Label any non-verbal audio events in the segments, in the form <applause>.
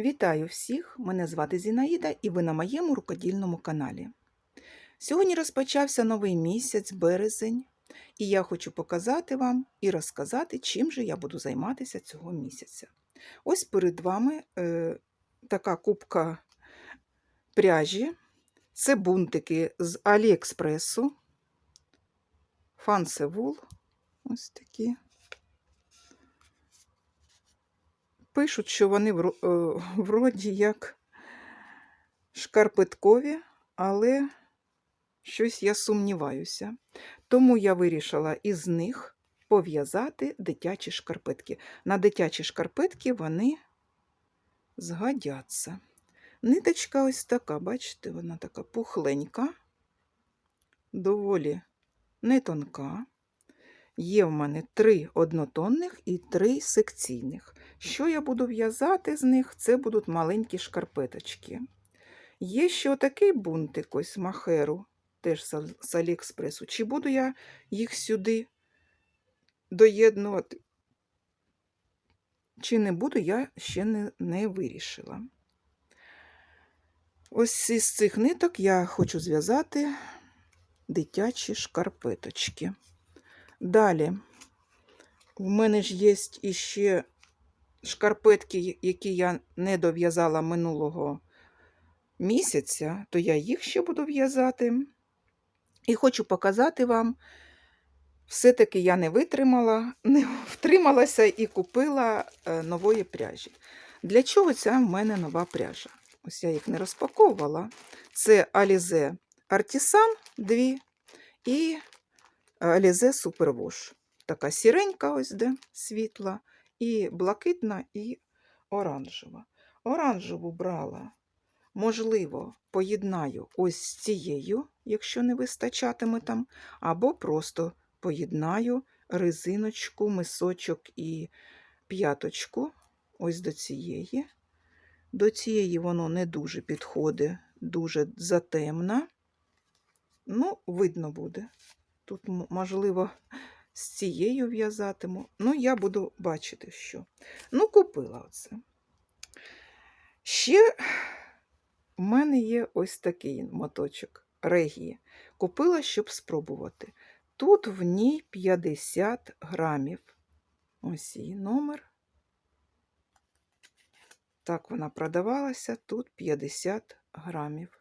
Вітаю всіх! Мене звати Зінаїда і ви на моєму рукодільному каналі. Сьогодні розпочався новий місяць, березень, і я хочу показати вам і розказати, чим же я буду займатися цього місяця. Ось перед вами е, така кубка пряжі. Це бунтики з Аліекспресу. Фансевул. Ось такі. Пишуть, що вони е, <laughs> вроді як шкарпеткові, але щось я сумніваюся. Тому я вирішила із них пов'язати дитячі шкарпетки. На дитячі шкарпетки вони згодяться. Ниточка ось така, бачите, вона така пухленька, доволі не тонка. Є в мене три однотонних і три секційних. Що я буду в'язати з них? Це будуть маленькі шкарпеточки. Є ще отакий бунтик ось махеру, теж з Аліекспресу. Чи буду я їх сюди доєднувати? Чи не буду, я ще не, не вирішила. Ось із цих ниток я хочу зв'язати дитячі шкарпеточки. Далі, в мене ж є іще шкарпетки, які я не дов'язала минулого місяця, то я їх ще буду в'язати. І хочу показати вам, все-таки я не витримала, <laughs> не втрималася і купила е, нової пряжі. Для чого ця в мене нова пряжа? Ось я їх не розпаковувала. Це Alize Artisan 2 і Alize Superwash. Така сіренька, ось де світла, і блакитна, і оранжева. Оранжеву брала, можливо, поєднаю ось з цією, якщо не вистачатиме там, або просто поєднаю резиночку, мисочок і п'яточку ось до цієї. До цієї воно не дуже підходить, дуже затемна. Ну, видно буде. Тут, можливо, з цією в'язатиму. Ну, я буду бачити, що. Ну, купила оце. Ще в мене є ось такий моточок регії. Купила, щоб спробувати. Тут в ній 50 грамів. Ось її номер. Так вона продавалася. Тут 50 грамів.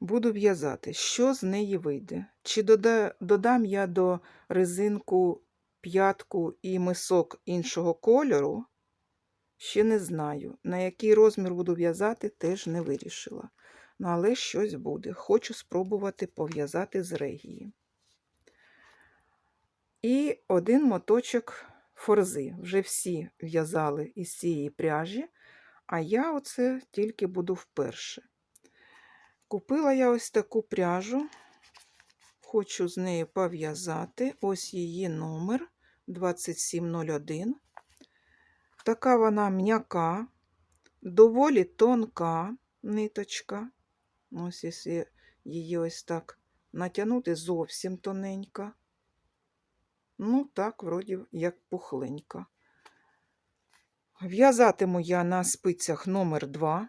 Буду в'язати. Що з неї вийде? Чи дода- додам я до резинку п'ятку і мисок іншого кольору? Ще не знаю. На який розмір буду в'язати, теж не вирішила. Ну, але щось буде. Хочу спробувати пов'язати з регії. І один моточок форзи. Вже всі в'язали із цієї пряжі, а я оце тільки буду вперше. Купила я ось таку пряжу. Хочу з нею пов'язати. Ось її номер 2701. Така вона м'яка, доволі тонка ниточка. Ось якщо її ось так натягнути, зовсім тоненька. Ну, так, вроді, як пухленька. В'язатиму я на спицях номер 2.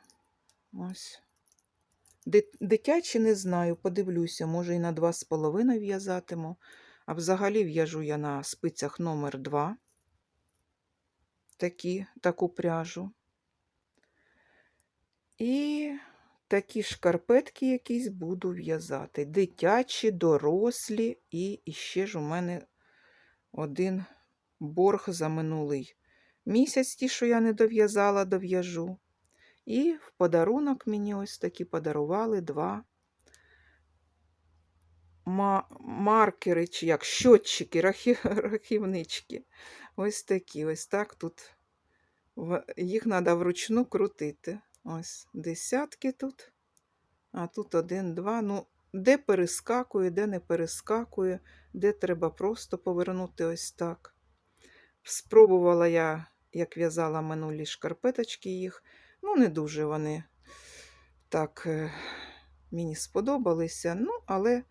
Ось. Ди- Дитячі не знаю, подивлюся, може і на 2,5 в'язатиму. А взагалі в'яжу я на спицях номер 2 такі, таку пряжу. І такі шкарпетки якісь буду в'язати. Дитячі, дорослі, і ще ж у мене один борг за минулий місяць, ті, що я не дов'язала, дов'яжу. І в подарунок мені ось такі подарували два маркери, чи як щотчики, рахі- рахівнички. Ось такі, ось так тут. Їх треба вручну крутити. Ось десятки тут, а тут один, два. Ну, де перескакує, де не перескакує, де треба просто повернути ось так. Спробувала я, як в'язала минулі шкарпеточки їх. Ну, не дуже вони так е, мені сподобалися. Ну, але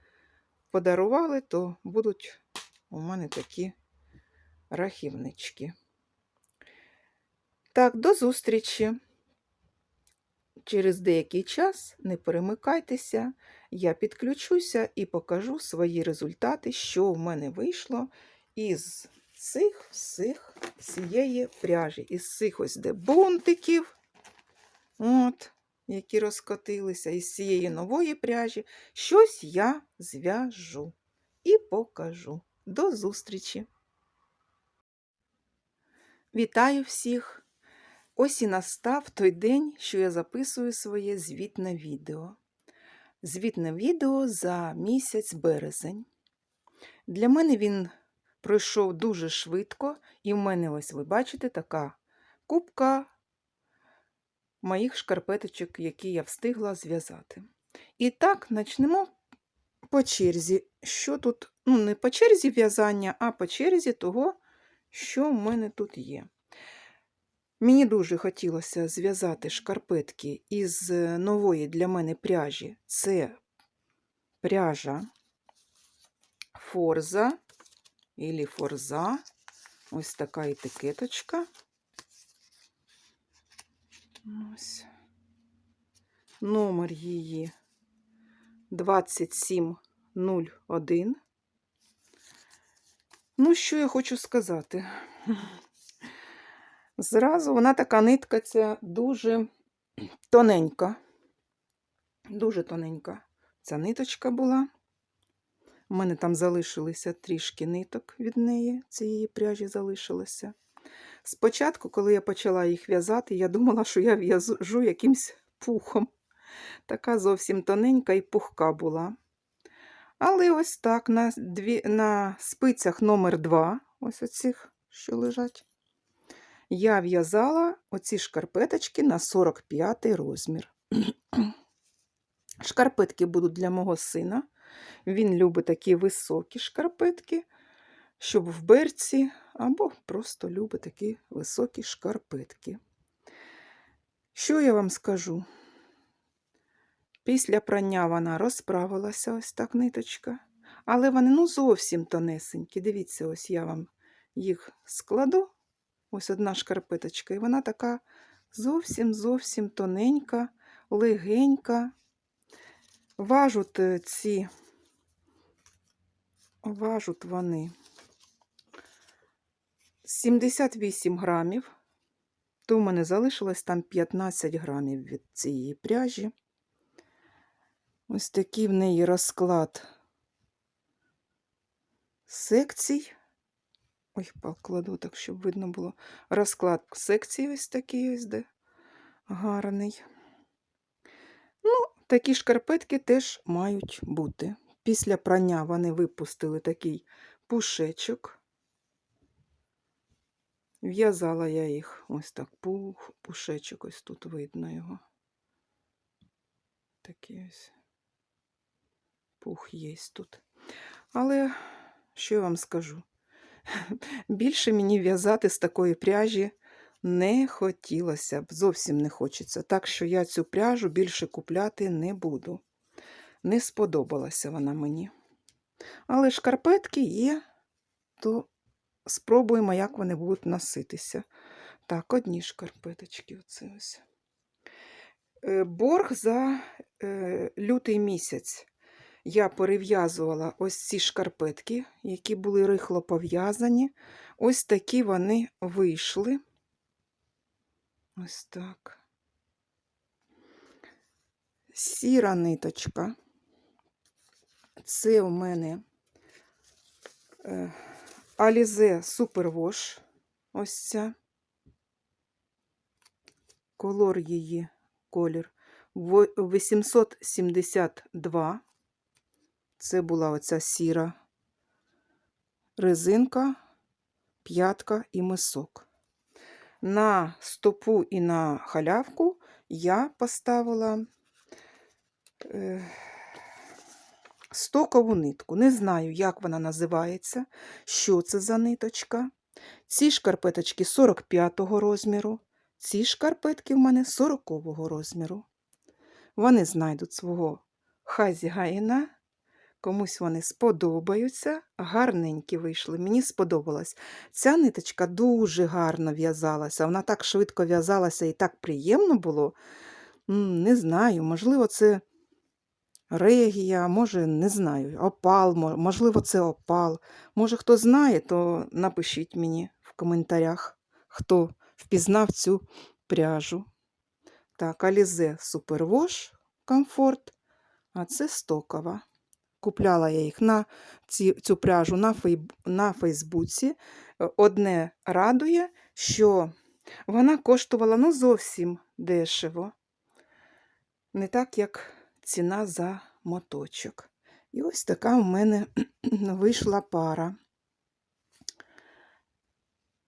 подарували, то будуть у мене такі рахівнички. Так, до зустрічі. Через деякий час не перемикайтеся, я підключуся і покажу свої результати, що в мене вийшло із цих всіх цієї пряжі, із цих ось де бунтиків, от, які розкотилися, із цієї нової пряжі, щось я зв'яжу і покажу. До зустрічі! Вітаю всіх! Ось і настав той день, що я записую своє звітне відео. Звітне відео за місяць березень. Для мене він пройшов дуже швидко, і в мене, ось ви бачите, така кубка моїх шкарпеточок, які я встигла зв'язати. І так, почнемо по черзі. Що тут, ну, не по черзі в'язання, а по черзі того, що в мене тут є. Мені дуже хотілося зв'язати шкарпетки із е, нової для мене пряжі. Це пряжа Форза ілі Форза. Ось така етикеточка. Ось. Номер її 2701. Ну, що я хочу сказати? Зразу вона така нитка ця дуже тоненька. Дуже тоненька ця ниточка була. У мене там залишилися трішки ниток від неї, цієї пряжі залишилося. Спочатку, коли я почала їх в'язати, я думала, що я в'яжу якимсь пухом. Така зовсім тоненька і пухка була. Але ось так на дві, на спицях номер 2 ось оцих, що лежать, я в'язала оці шкарпеточки на 45 розмір. Шкарпетки будуть для мого сина. Він любить такі високі шкарпетки, щоб в берці, або просто любить такі високі шкарпетки. Що я вам скажу? Після прання вона розправилася, ось так ниточка. Але вони ну зовсім тонесенькі. Дивіться, ось я вам їх складу. Ось одна шкарпеточка, і вона така зовсім-зовсім тоненька, легенька. Важуть е, ці, важуть вони 78 грамів. То в мене залишилось там 15 грамів від цієї пряжі. Ось такий в неї розклад секцій. Ой, покладу так, щоб видно було. Розклад секцій ось такий ось де гарний. Ну, такі шкарпетки теж мають бути. Після прання вони випустили такий пушечок. В'язала я їх ось так пух, пушечок, ось тут видно його. Такий ось пух є тут. Але що я вам скажу? <laughs> Більше мені в'язати з такої пряжі не хотілося б, зовсім не хочеться. Так що я цю пряжу більше купляти не буду. Не сподобалася вона мені. Але шкарпетки є, то спробуємо, як вони будуть носитися. Так, одні шкарпеточки. Оце ось. Е, Борг за е, лютий місяць я перев'язувала ось ці шкарпетки, які були рихло пов'язані. Ось такі вони вийшли. Ось так. Сіра ниточка. Це у мене е, Alize Superwash. Ось ця. Колор її, колір 872. Це була оця сіра резинка, п'ятка і мисок. На стопу і на халявку я поставила е, стокову нитку. Не знаю, як вона називається, що це за ниточка. Ці шкарпеточки 45-го розміру, ці шкарпетки в мене 40-го розміру. Вони знайдуть свого хазяїна комусь вони сподобаються. Гарненькі вийшли. Мені сподобалось. Ця ниточка дуже гарно в'язалася. Вона так швидко в'язалася і так приємно було. Не знаю, можливо, це регія, може, не знаю, опал, можливо, це опал. Може, хто знає, то напишіть мені в коментарях, хто впізнав цю пряжу. Так, Алізе Супервош комфорт, а це стокова. Купляла я їх на ці, цю пряжу на, фей, на Фейсбуці. Одне радує, що вона коштувала ну, зовсім дешево. Не так, як ціна за моточок. І ось така в мене <clears throat> вийшла пара.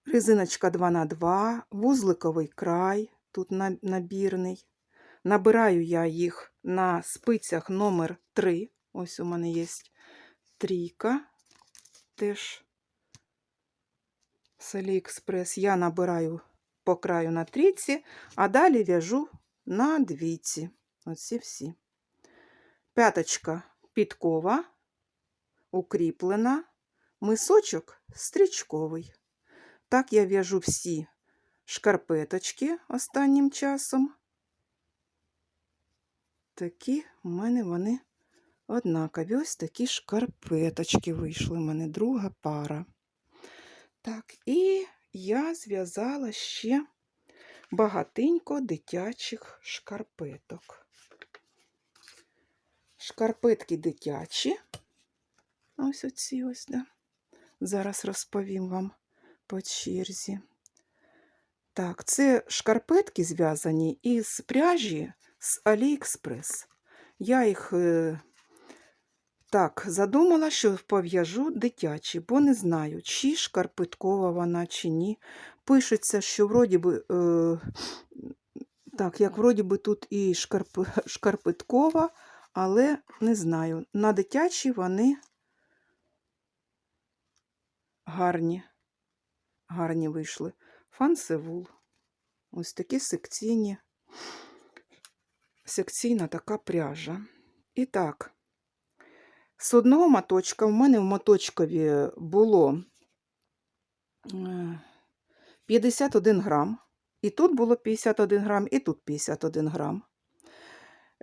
Резиночка 2х2, вузликовий край, тут набірний. Набираю я їх на спицях номер 3. Ось у мене є трійка, теж з Аліекспрес. Я набираю по краю на трійці, а далі в'яжу на двійці. Оці всі. П'яточка підкова, укріплена, мисочок стрічковий. Так я в'яжу всі шкарпеточки останнім часом. Такі в мене вони однакові. Ось такі шкарпеточки вийшли. У мене друга пара. Так, і я зв'язала ще багатенько дитячих шкарпеток. Шкарпетки дитячі. Ось оці ось, да. Зараз розповім вам по черзі. Так, це шкарпетки зв'язані із пряжі з Аліекспрес. Я їх е, так задумала, що пов'яжу дитячі, бо не знаю, чи шкарпеткова вона, чи ні. Пишеться, що вроді би, е, так, як вроді би тут і шкарп, шкарпеткова, але не знаю. На дитячі вони гарні, гарні вийшли. Фансевул. Ось такі секційні, секційна така пряжа. І так, з одного моточка в мене в моточкові було е, 51 грам. І тут було 51 грам, і тут 51 грам.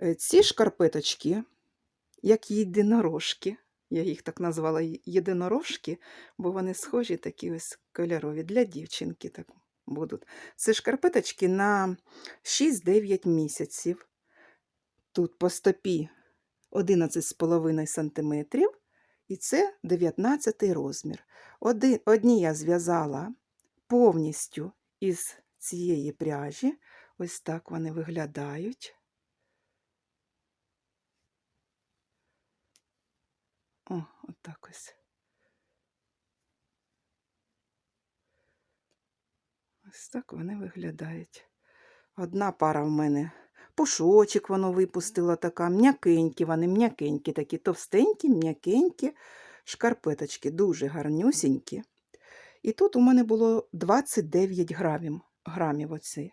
Е, Ці шкарпеточки, як єдинорожки, я їх так назвала єдинорожки, бо вони схожі такі ось кольорові для дівчинки так будуть. Це шкарпеточки на 6-9 місяців. Тут по стопі 11,5 см, і це 19 розмір. Одні я зв'язала повністю із цієї пряжі. Ось так вони виглядають. О, отак ось. Ось так вони виглядають. Одна пара в мене пушочок воно випустило така, м'якенькі вони, м'якенькі, такі товстенькі, м'якенькі шкарпеточки, дуже гарнюсінькі. І тут у мене було 29 грамів, грамів оці.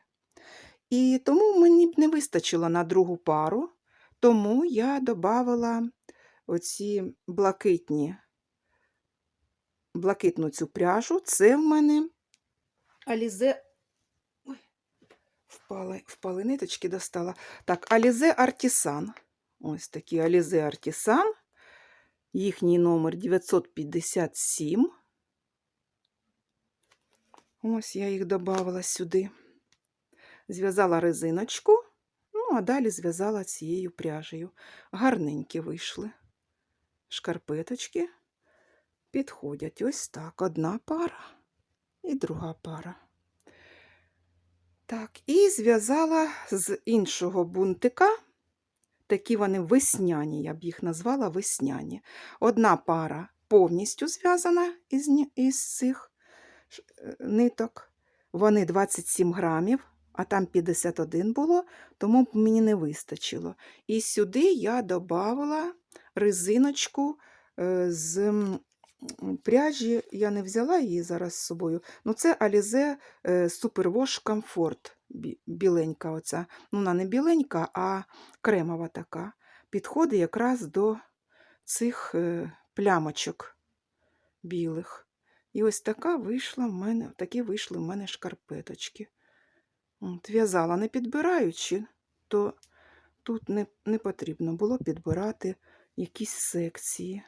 І тому мені б не вистачило на другу пару, тому я додавала оці блакитні, блакитну цю пряжу. Це в мене Алізе. Ой, впали, впали ниточки достала. Так, Алізе Артісан. Ось такі Алізе Артісан. Їхній номер 957. Ось я їх додавала сюди. Зв'язала резиночку, ну, а далі зв'язала цією пряжею. Гарненькі вийшли. Шкарпеточки підходять ось так. Одна пара і друга пара. Так, і зв'язала з іншого бунтика. Такі вони весняні, я б їх назвала весняні. Одна пара повністю зв'язана із, із цих е, ниток. Вони 27 грамів, а там 51 було, тому мені не вистачило. І сюди я додавала резиночку е, з пряжі. Я не взяла її зараз з собою. Ну, це Alize е, Superwash Comfort. Біленька оця. Ну, вона не біленька, а кремова така. Підходить якраз до цих е, плямочок білих. І ось така вийшла в мене, такі вийшли в мене шкарпеточки. От, в'язала не підбираючи, то тут не, не потрібно було підбирати якісь секції.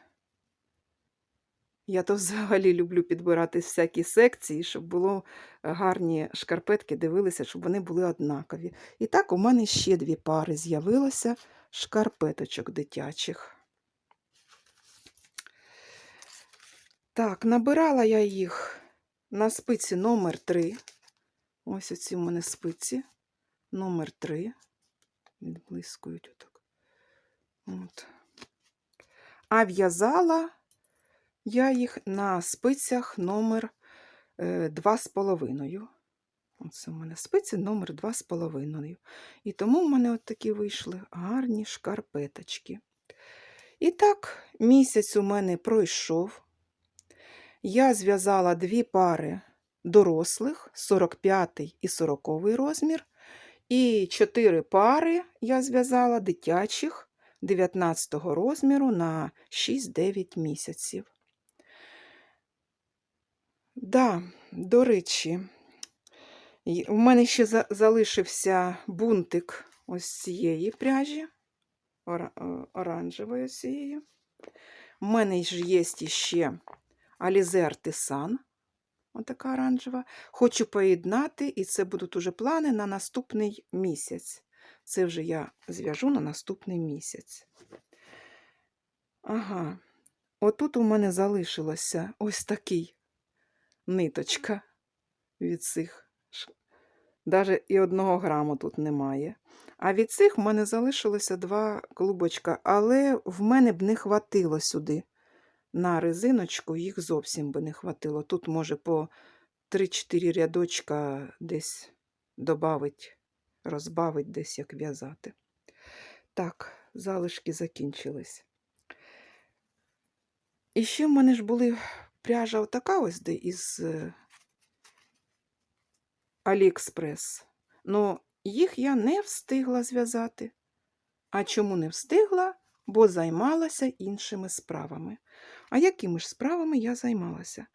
Я то взагалі люблю підбирати всякі секції, щоб було гарні шкарпетки, дивилися, щоб вони були однакові. І так у мене ще дві пари з'явилося шкарпеточок дитячих. Так, набирала я їх на спиці номер 3. Ось оці в мене спиці. Номер 3. Відблискують отак. От. А в'язала я їх на спицях номер е, 2,5. Оце у мене спиці номер 2,5. І тому в мене от такі вийшли гарні шкарпеточки. І так, місяць у мене пройшов. Я зв'язала дві пари дорослих, 45 і 40 розмір. І чотири пари я зв'язала дитячих 19 розміру на 6-9 місяців. Да, до речі, у мене ще залишився бунтик ось цієї пряжі, е, оранжевої ось цієї. У мене ж є ще Alize Artisan, отака оранжева. Хочу поєднати, і це будуть уже плани на наступний місяць. Це вже я зв'яжу на наступний місяць. Ага, отут у мене залишилося ось такий ниточка від цих. Навіть і одного граму тут немає. А від цих в мене залишилося два клубочка, але в мене б не хватило сюди. На резиночку їх зовсім би не хватило. Тут, може, по 3-4 рядочка десь добавить, розбавить десь як в'язати. Так, залишки закінчились. І ще в мене ж були пряжа отака ось де із е, Аліекспрес. Ну, їх я не встигла зв'язати. А чому не встигла? Бо займалася іншими справами. А якими ж справами я займалася?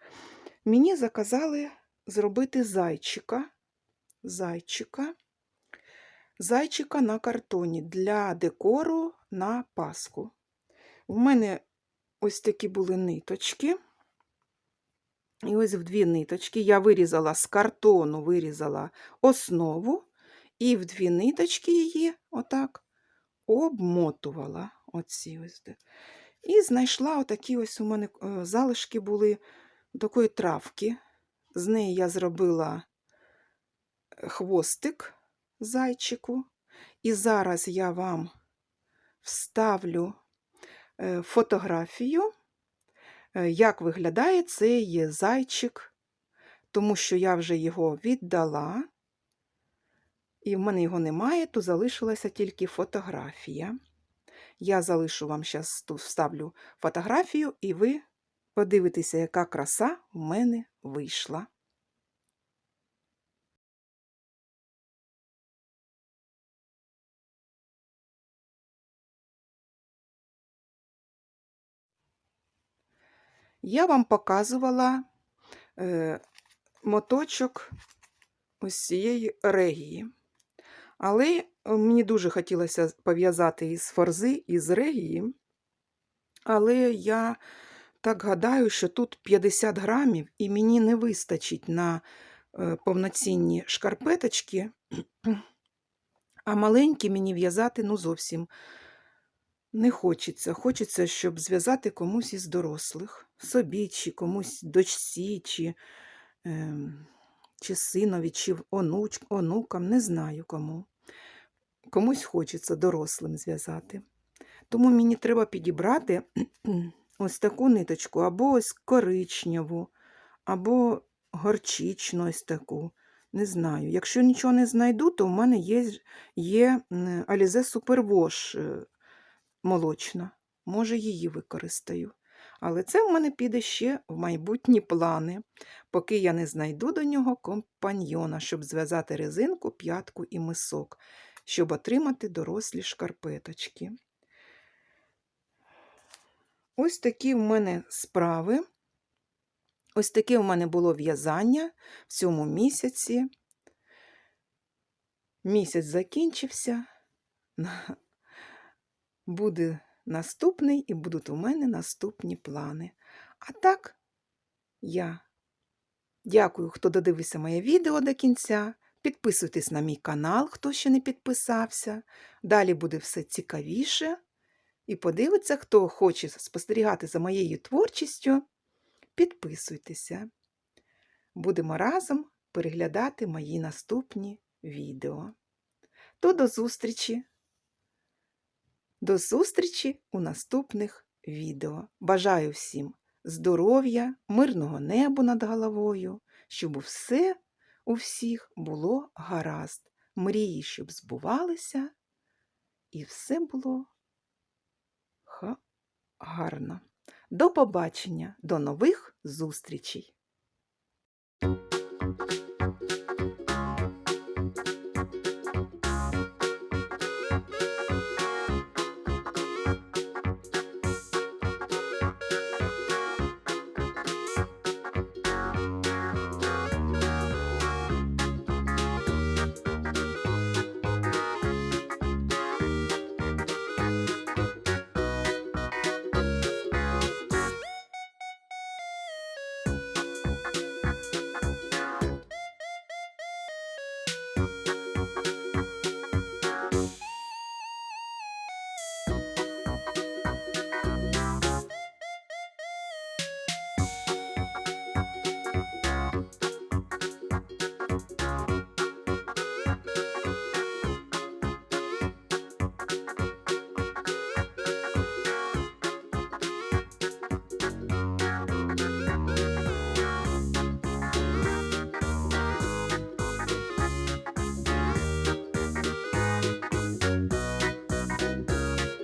Мені заказали зробити зайчика. Зайчика. Зайчика на картоні для декору на Пасху. У мене ось такі були ниточки. І ось в дві ниточки я вирізала з картону, вирізала основу, і в дві ниточки її отак обмотувала. Оці ось. де. І знайшла отакі ось у мене е, залишки були такої травки. З неї я зробила е, хвостик зайчику. І зараз я вам вставлю е, фотографію, е, як виглядає цей зайчик, тому що я вже його віддала, і в мене його немає, то залишилася тільки фотографія. Я залишу вам зараз тут вставлю фотографію, і ви подивитеся, яка краса в мене вийшла. Я вам показувала е, моточок ось регії. Але е, мені дуже хотілося пов'язати із форзи, із регії. Але я так гадаю, що тут 50 грамів, і мені не вистачить на е, повноцінні шкарпеточки, <clears throat> а маленькі мені в'язати ну зовсім не хочеться. Хочеться, щоб зв'язати комусь із дорослих, собі, чи комусь дочці, чи, е, чи синові, чи онуч, онукам, не знаю кому. Комусь хочеться дорослим зв'язати. Тому мені треба підібрати <clears throat> ось таку ниточку, або ось коричневу, або горчичну ось таку. Не знаю. Якщо нічого не знайду, то в мене є, є Alize Superwash е, молочна. Може, її використаю. Але це в мене піде ще в майбутні плани, поки я не знайду до нього компаньйона, щоб зв'язати резинку, п'ятку і мисок, щоб отримати дорослі шкарпеточки. Ось такі в мене справи. Ось таке в мене було в'язання в цьому місяці. Місяць закінчився. Буде наступний і будуть у мене наступні плани. А так, я дякую, хто додивився моє відео до кінця. Підписуйтесь на мій канал, хто ще не підписався. Далі буде все цікавіше. І подивиться, хто хоче спостерігати за моєю творчістю. Підписуйтеся. Будемо разом переглядати мої наступні відео. То до зустрічі! До зустрічі у наступних відео. Бажаю всім здоров'я, мирного неба над головою, щоб все у всіх було гаразд, мрії, щоб збувалися, і все було гарно. До побачення, до нових зустрічей!